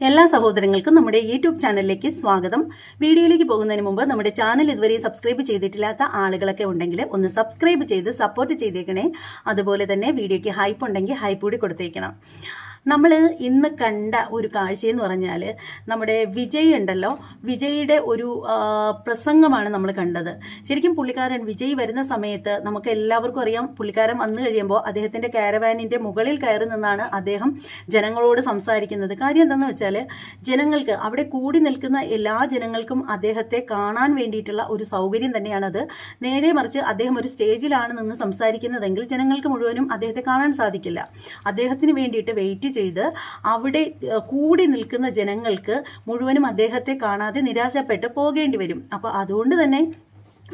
എല്ലാ സഹോദരങ്ങൾക്കും നമ്മുടെ യൂട്യൂബ് ചാനലിലേക്ക് സ്വാഗതം. വീഡിയോയിലേക്ക് പോകുന്നതിന് മുമ്പ് നമ്മുടെ ചാനൽ ഇതുവരെ സബ്സ്ക്രൈബ് ചെയ്തിട്ടില്ലാത്ത ആളുകളൊക്കെ ഉണ്ടെങ്കിൽ ഒന്ന് സബ്സ്ക്രൈബ് ചെയ്ത് സപ്പോർട്ട് ചെയ്തേക്കണേ. അതുപോലെ തന്നെ വീഡിയോയ്ക്ക് ഹൈപ്പ് ഉണ്ടെങ്കിൽ ഹൈപ്പ് കൂടി കൊടുത്തേക്കണം. നമ്മൾ ഇന്ന് കണ്ട ഒരു കാഴ്ചയെന്ന് പറഞ്ഞാൽ നമ്മുടെ വിജയ് ഉണ്ടല്ലോ. വിജയുടെ ഒരു പ്രസംഗമാണ് നമ്മൾ കണ്ടത്. ശരിക്കും പുള്ളിക്കാരൻ വിജയ് വരുന്ന സമയത്ത് നമുക്ക് എല്ലാവർക്കും അറിയാം പുള്ളിക്കാരൻ വന്നു കഴിയുമ്പോൾ അദ്ദേഹത്തിന്റെ കാരവാനിന്റെ മുകളിൽ കയറി നിന്നാണ് അദ്ദേഹം ജനങ്ങളോട് സംസാരിക്കുന്നത്. കാര്യം എന്താണെന്ന് വെച്ചാൽ ജനങ്ങൾക്ക് അവിടെ കൂടി നിൽക്കുന്ന എല്ലാ ജനങ്ങൾക്കും അദ്ദേഹത്തെ കാണാൻ വേണ്ടിയിട്ടുള്ള ഒരു സൗകര്യം തന്നെയാണത്. നേരെ മറിച്ച് അദ്ദേഹം ഒരു സ്റ്റേജിലാണ് നിന്ന് സംസാരിക്കുന്നതെങ്കിൽ ജനങ്ങൾക്ക് മുഴുവനും അദ്ദേഹത്തെ കാണാൻ സാധിക്കില്ല. അദ്ദേഹത്തിന് വേണ്ടിയിട്ട് വെയിറ്റ് ചെയ്ത് അവിടെ കൂടി നിൽക്കുന്ന ജനങ്ങൾക്ക് മുഴുവനും അദ്ദേഹത്തെ കാണാതെ നിരാശപ്പെട്ട് പോകേണ്ടി വരും. അപ്പോൾ അതുകൊണ്ട് തന്നെ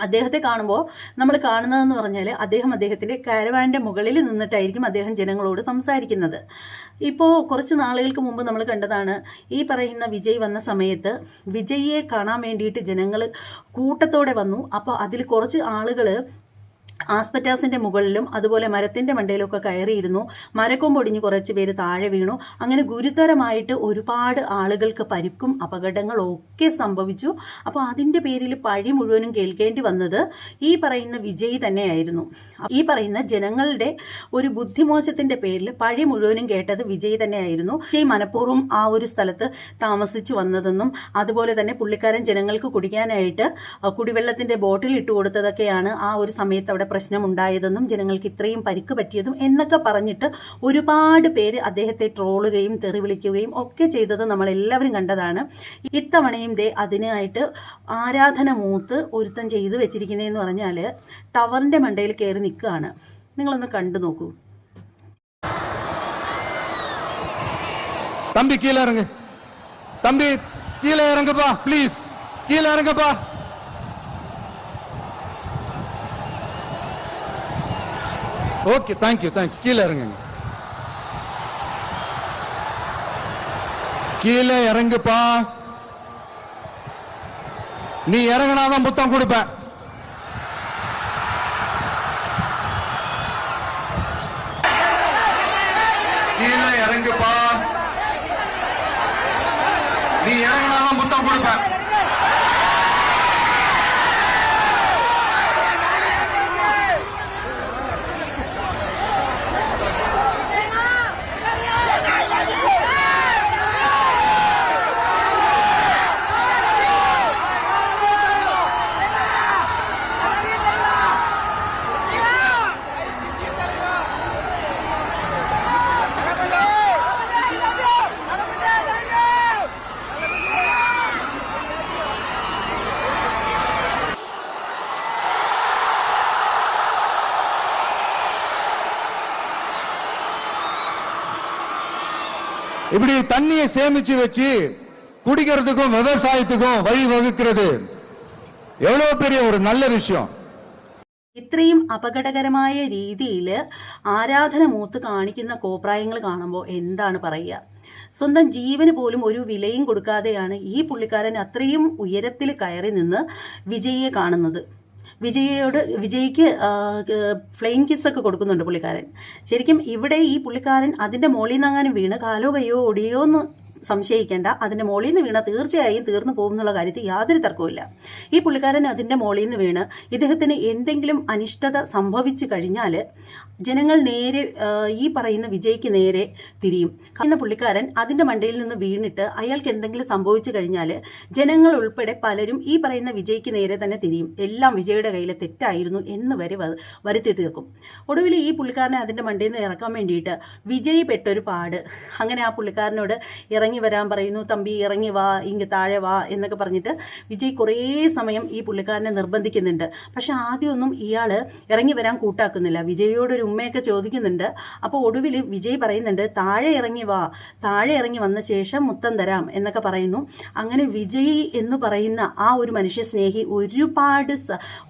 അദ്ദേഹത്തെ കാണുമ്പോൾ നമ്മൾ കാണുന്നതെന്ന് പറഞ്ഞാൽ അദ്ദേഹം അദ്ദേഹത്തിന്റെ കാരവാന്റെ മുകളിൽ നിന്നിട്ടായിരിക്കും അദ്ദേഹം ജനങ്ങളോട് സംസാരിക്കുന്നത്. ഇപ്പോൾ കുറച്ച് നാളുകൾക്ക് മുമ്പ് നമ്മൾ കണ്ടതാണ് ഈ പറയുന്ന വിജയ് വന്ന സമയത്ത് വിജയിയെ കാണാൻ വേണ്ടിയിട്ട് ജനങ്ങൾ കൂട്ടത്തോടെ വന്നു. അപ്പോൾ അതിൽ കുറച്ച് ആളുകൾ ആസ്പെറ്റാസിന്റെ മുകളിലും അതുപോലെ മരത്തിന്റെ മണ്ടയിലൊക്കെ കയറിയിരുന്നു. മരക്കൊമ്പൊടിഞ്ഞ് കുറച്ച് പേര് താഴെ വീണു. അങ്ങനെ ഗുരുതരമായിട്ട് ഒരുപാട് ആളുകൾക്ക് പരിക്കും അപകടങ്ങളും ഒക്കെ സംഭവിച്ചു. അപ്പോൾ അതിന്റെ പേരിൽ പഴി മുഴുവനും കേൾക്കേണ്ടി വന്നത് ഈ പറയുന്ന വിജയ് തന്നെയായിരുന്നു. ഈ പറയുന്ന ജനങ്ങളുടെ ഒരു ബുദ്ധിമോശത്തിന്റെ പേരിൽ പഴി മുഴുവനും കേട്ടത് വിജയ് തന്നെയായിരുന്നു. വിജയ് മനഃപൂർവം ആ ഒരു സ്ഥലത്ത് താമസിച്ചു വന്നതെന്നും അതുപോലെ തന്നെ പുള്ളിക്കാരൻ ജനങ്ങൾക്ക് കുടിക്കാനായിട്ട് കുടിവെള്ളത്തിന്റെ ബോട്ടിൽ ഇട്ട് കൊടുത്തതൊക്കെയാണ് ആ ഒരു സമയത്ത് അവിടെ പ്രശ്നമുണ്ടായതെന്നും ജനങ്ങൾക്ക് ഇത്രയും പരിക്ക് പറ്റിയതും എന്നൊക്കെ പറഞ്ഞിട്ട് ഒരുപാട് പേര് അദ്ദേഹത്തെ ട്രോളുകയും തെറി വിളിക്കുകയും ഒക്കെ ചെയ്തത് നമ്മൾ എല്ലാവരും കണ്ടതാണ് ഇത്തവണയും ദേ അതിനായിട്ട് ആരാധന മൂത്ത് ഒരുത്തൻ ചെയ്തു വെച്ചിരിക്കുന്നതെന്ന് പറഞ്ഞാൽ ടവറിന്റെ മണ്ടയിൽ കയറി നിൽക്കുകയാണ് നിങ്ങളൊന്ന് കണ്ടു നോക്കൂ தம்பி கீழே இறங்கு தம்பி கீழே இறங்குப்பா ப்ளீஸ் கீழே இறங்குப்பா okay thank you thank you கீழே இறங்குங்க. கீழே இறங்குப்பா. நீ இறங்கினாதான் புத்தம் கொடுப்பேன் கீழே இறங்குப்பா. நீ இறங்கினாதான் புத்தம் கொடுப்பேன் இப்படி தண்ணியை சேமிச்சு வச்சு குடிக்கிறதுக்கும் விவசாயத்துக்கும் வழி வகுக்கிறது எவ்வளவு பெரிய ஒரு நல்ல விஷயம் ഇത്രയും അപകടകരമായ രീതിയിൽ ആരാധന മൂത്ത് കാണിക്കുന്ന കോപ്രായങ്ങൾ കാണുമ്പോൾ എന്താണ് പറയുക സ്വന്തം ജീവന് പോലും ഒരു വിലയും കൊടുക്കാതെയാണ് ഈ പുള്ളിക്കാരൻ അത്രയും ഉയരത്തിൽ കയറി നിന്ന് വിജയിയെ കാണുന്നത് വിജയയോട് വിജയ്ക്ക് ഫ്ലെയിൻ കിസ്സൊക്കെ കൊടുക്കുന്നുണ്ട് പുള്ളിക്കാരൻ. ശരിക്കും ഇവിടെ ഈ പുള്ളിക്കാരൻ അതിന്റെ മുകളിൽ നിന്നങ്ങാനും വീണ് കാലോ കയ്യോ ഒടിയോ എന്ന് സംശയിക്കേണ്ട. അതിന്റെ മുകളിൽ നിന്ന് വീണ തീർച്ചയായും തീർന്നു പോകും എന്നുള്ള കാര്യത്തിൽ യാതൊരു തർക്കവുമില്ല. ഈ പുള്ളിക്കാരൻ അതിന്റെ മുകളിൽ നിന്ന് വീണ് ഇദ്ദേഹത്തിന് എന്തെങ്കിലും അനിഷ്ടത സംഭവിച്ചു കഴിഞ്ഞാൽ ജനങ്ങൾ നേരെ ഈ പറയുന്ന വിജയ്ക്ക് നേരെ തിരിയും. കാരണം പുള്ളിക്കാരൻ അതിന്റെ മണ്ടയിൽ നിന്ന് വീണിട്ട് അയാൾക്ക് എന്തെങ്കിലും സംഭവിച്ചു കഴിഞ്ഞാൽ ജനങ്ങൾ ഉൾപ്പെടെ പലരും ഈ പറയുന്ന വിജയ്ക്ക് നേരെ തന്നെ തിരിയും. എല്ലാം വിജയുടെ കയ്യിലെ തെറ്റായിരുന്നു എന്ന് വരെ വരുത്തി തീർക്കും. ഒടുവിൽ ഈ പുള്ളിക്കാരനെ അതിന്റെ മണ്ടയിൽ നിന്ന് ഇറക്കാൻ വേണ്ടിയിട്ട് വിജയ് പെട്ടൊരു പാട്. അങ്ങനെ ആ പുള്ളിക്കാരനോട് ഇറങ്ങി വരാൻ പറയുന്നു തമ്പി ഇറങ്ങി വാ ഇങ്ങ് താഴെ വാ എന്നൊക്കെ പറഞ്ഞിട്ട് വിജയ് കുറേ സമയം ഈ പുള്ളിക്കാരനെ നിർബന്ധിക്കുന്നുണ്ട്. പക്ഷെ ആദ്യമൊന്നും ഇയാൾ ഇറങ്ങി വരാൻ കൂട്ടാക്കുന്നില്ല. വിജയോട് ഒരു ഉമ്മയൊക്കെ ചോദിക്കുന്നുണ്ട്. അപ്പോൾ ഒടുവിൽ വിജയ് പറയുന്നുണ്ട് താഴെ ഇറങ്ങി വാ താഴെ ഇറങ്ങി വന്ന ശേഷം മുത്തം തരാം എന്നൊക്കെ പറയുന്നു. അങ്ങനെ വിജയ് എന്ന് പറയുന്ന ആ ഒരു മനുഷ്യ സ്നേഹി ഒരുപാട്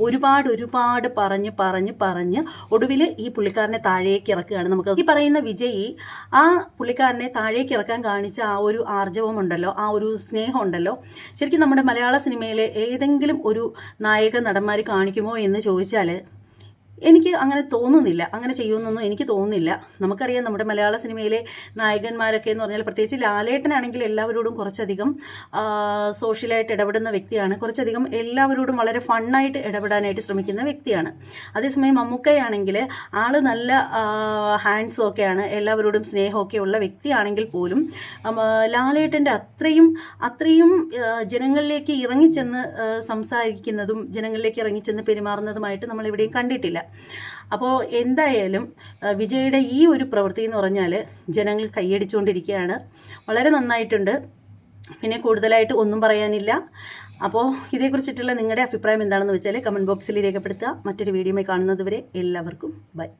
ഒരുപാട് ഒരുപാട് പറഞ്ഞ് പറഞ്ഞ് പറഞ്ഞ് ഒടുവിൽ ഈ പുള്ളിക്കാരനെ താഴേക്ക് ഇറക്കുകയാണ് നമുക്ക്. ഈ പറയുന്ന വിജയ് ആ പുള്ളിക്കാരനെ താഴേക്ക് ഇറക്കാൻ കാണിച്ച ആ ആർജവം ഉണ്ടല്ലോ ആ ഒരു സ്നേഹം ഉണ്ടല്ലോ ശരിക്കും നമ്മുടെ മലയാള സിനിമയിലെ ഏതെങ്കിലും ഒരു നായക നടന്മാർ കാണിക്കുമോ എന്ന് ചോദിച്ചാൽ എനിക്ക് അങ്ങനെ തോന്നുന്നില്ല. അങ്ങനെ ചെയ്യുമെന്നൊന്നും എനിക്ക് തോന്നുന്നില്ല. നമുക്കറിയാം നമ്മുടെ മലയാള സിനിമയിലെ നായകന്മാരൊക്കെ എന്ന് പറഞ്ഞാൽ പ്രത്യേകിച്ച് ലാലേട്ടനാണെങ്കിൽ എല്ലാവരോടും കുറച്ചധികം സോഷ്യലായിട്ട് ഇടപെടുന്ന വ്യക്തിയാണ്. കുറച്ചധികം എല്ലാവരോടും വളരെ ഫണ്ണായിട്ട് ഇടപെടാനായിട്ട് ശ്രമിക്കുന്ന വ്യക്തിയാണ്. അതേസമയം മമ്മൂക്കയാണെങ്കിൽ ആൾ നല്ല ഹാൻഡ്സും ഒക്കെയാണ്. എല്ലാവരോടും സ്നേഹമൊക്കെ ഉള്ള വ്യക്തിയാണെങ്കിൽ പോലും ലാലേട്ടന്റെ അത്രയും അത്രയും ജനങ്ങളിലേക്ക് ഇറങ്ങിച്ചെന്ന് സംസാരിക്കുന്നതും ജനങ്ങളിലേക്ക് ഇറങ്ങിച്ചെന്ന് പെരുമാറുന്നതുമായിട്ട് നമ്മൾ എവിടെയും കണ്ടിട്ടില്ല. അപ്പോൾ എന്തായാലും വിജയുടെ ഈ ഒരു പ്രവൃത്തി എന്ന് പറഞ്ഞാൽ ജനങ്ങൾ കൈയടിച്ചുകൊണ്ടിരിക്കുകയാണ്. വളരെ നന്നായിട്ടുണ്ട്. പിന്നെ കൂടുതലായിട്ട് ഒന്നും പറയാനില്ല. അപ്പോൾ ഇതേക്കുറിച്ചിട്ടുള്ള നിങ്ങളുടെ അഭിപ്രായം എന്താണെന്ന് വെച്ചാൽ കമന്റ് ബോക്സിൽ രേഖപ്പെടുത്തുക. മറ്റൊരു വീഡിയോയിൽ കാണുന്നതുവരെ എല്ലാവർക്കും ബൈ.